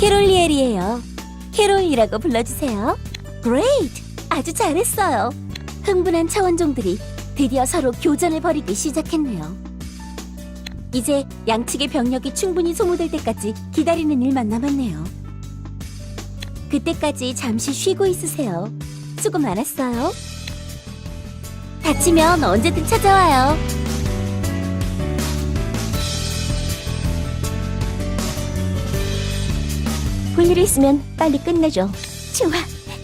캐롤리엘이에요. 캐롤이라고 불러주세요. Great! 아주 잘했어요. 흥분한 차원종들이 드디어 서로 교전을 벌이기 시작했네요. 이제 양측의 병력이 충분히 소모될 때까지 기다리는 일만 남았네요. 그때까지 잠시 쉬고 있으세요. 수고 많았어요. 다치면 언제든 찾아와요. 볼 일이 있으면 빨리 끝내죠. 좋아,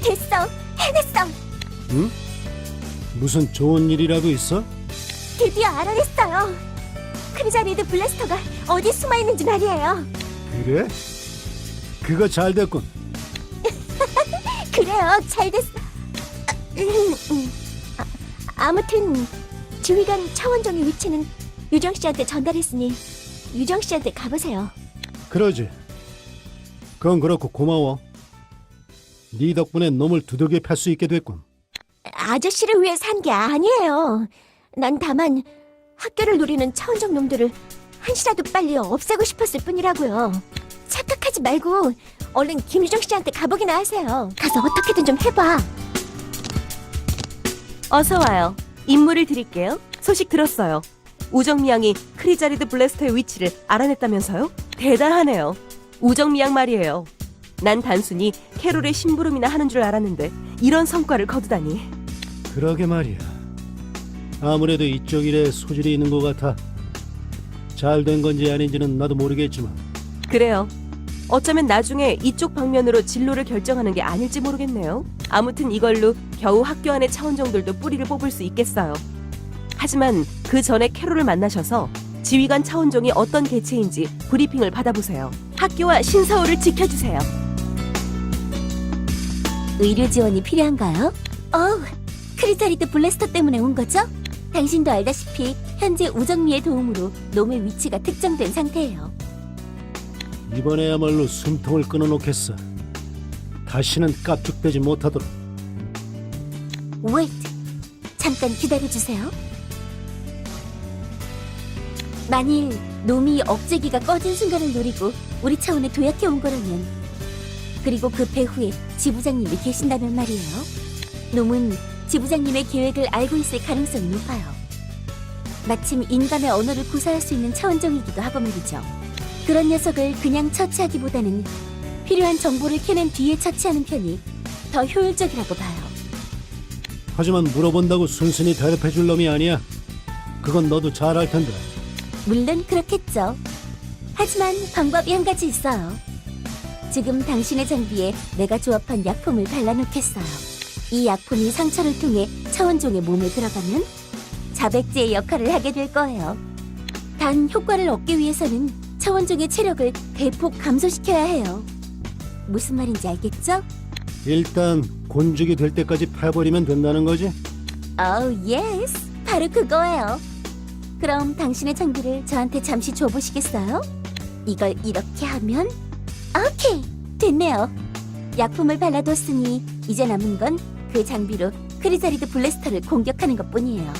됐어, 해냈어. 응? 무슨 좋은 일이라도 있어? 드디어 알아냈어요. 크리자리드 블래스터가 어디 숨어 있는지 말이에요. 그래? 그거 잘 됐군. 그래요, 잘 됐어. 아, 아무튼 지휘관 차원종의 위치는 유정 씨한테 전달했으니 유정 씨한테 가보세요. 그러지. 그건 그렇고 고마워. 네 덕분에 놈을 두들겨 팰 수 있게 됐군. 아저씨를 위해 산 게 아니에요. 난 다만 학교를 노리는 차원종 놈들을 한시라도 빨리 없애고 싶었을 뿐이라고요. 착각하지 말고 얼른 김유정 씨한테 가보기나 하세요. 가서 어떻게든 좀 해봐. 어서 와요. 임무를 드릴게요. 소식 들었어요. 우정미 양이 크리자리드 블래스터의 위치를 알아냈다면서요? 대단하네요. 우정미양 말이에요. 난 단순히 캐롤의 심부름이나 하는 줄 알았는데 이런 성과를 거두다니. 그러게 말이야. 아무래도 이쪽 일에 소질이 있는 것 같아. 잘 된 건지 아닌지는 나도 모르겠지만 그래요. 어쩌면 나중에 이쪽 방면으로 진로를 결정하는 게 아닐지 모르겠네요. 아무튼 이걸로 겨우 학교 안의 차원종들도 뿌리를 뽑을 수 있겠어요. 하지만 그 전에 캐롤을 만나셔서 지휘관 차원종이 어떤 개체인지 브리핑을 받아보세요. 학교와 신사호를 지켜주세요. 의료 지원이 필요한가요? 어우, 크리자리드 블래스터 때문에 온 거죠? 당신도 알다시피 현재 우정미의 도움으로 놈의 위치가 특정된 상태예요. 이번에야말로 숨통을 끊어놓겠어. 다시는 깝죽대지 못하도록. Wait, 잠깐 기다려주세요. 만일 놈이 억제기가 꺼진 순간을 노리고 우리 차원에 도약해 온 거라면 그리고 그 배후에 지부장님이 계신다면 말이에요. 놈은 지부장님의 계획을 알고 있을 가능성이 높아요. 마침 인간의 언어를 구사할 수 있는 차원종이기도 하고 말이죠. 그런 녀석을 그냥 처치하기보다는 필요한 정보를 캐낸 뒤에 처치하는 편이 더 효율적이라고 봐요. 하지만 물어본다고 순순히 대답해줄 놈이 아니야. 그건 너도 잘 알 텐데. 물론 그렇겠죠. 하지만 방법이 한 가지 있어요. 지금 당신의 장비에 내가 조합한 약품을 발라놓겠어요. 이 약품이 상처를 통해 차원종의 몸에 들어가면 자백제의 역할을 하게 될 거예요. 단 효과를 얻기 위해서는 차원종의 체력을 대폭 감소시켜야 해요. 무슨 말인지 알겠죠? 일단 곤죽이 될 때까지 패버리면 된다는 거지? Oh, yes. 바로 그거예요. 그럼 당신의 장비를 저한테 잠시 줘보시겠어요? 이걸 이렇게 하면 오케이 됐네요. 약품을 발라뒀으니 이제 남은 건 그 장비로 크리자리드 블래스터를 공격하는 것뿐이에요.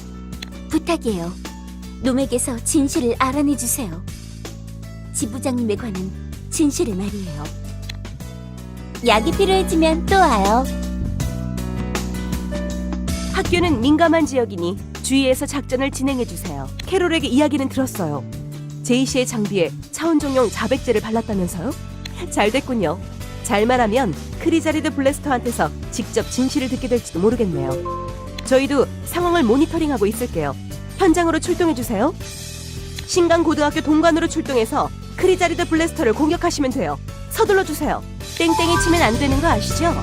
부탁이에요. 놈에게서 진실을 알아내 주세요. 지부장님에 관한 진실을 말이에요. 약이 필요해지면 또 와요. 학교는 민감한 지역이니 주위에서 작전을 진행해 주세요. 캐롤에게 이야기는 들었어요. 제이 씨의 장비에 차원종용 자백제를 발랐다면서요? 잘 됐군요. 잘만 하면 크리자리드 블래스터한테서 직접 진실을 듣게 될지도 모르겠네요. 저희도 상황을 모니터링하고 있을게요. 현장으로 출동해 주세요. 신강 고등학교 동관으로 출동해서 크리자리드 블래스터를 공격하시면 돼요. 서둘러 주세요. 땡땡이 치면 안 되는 거 아시죠?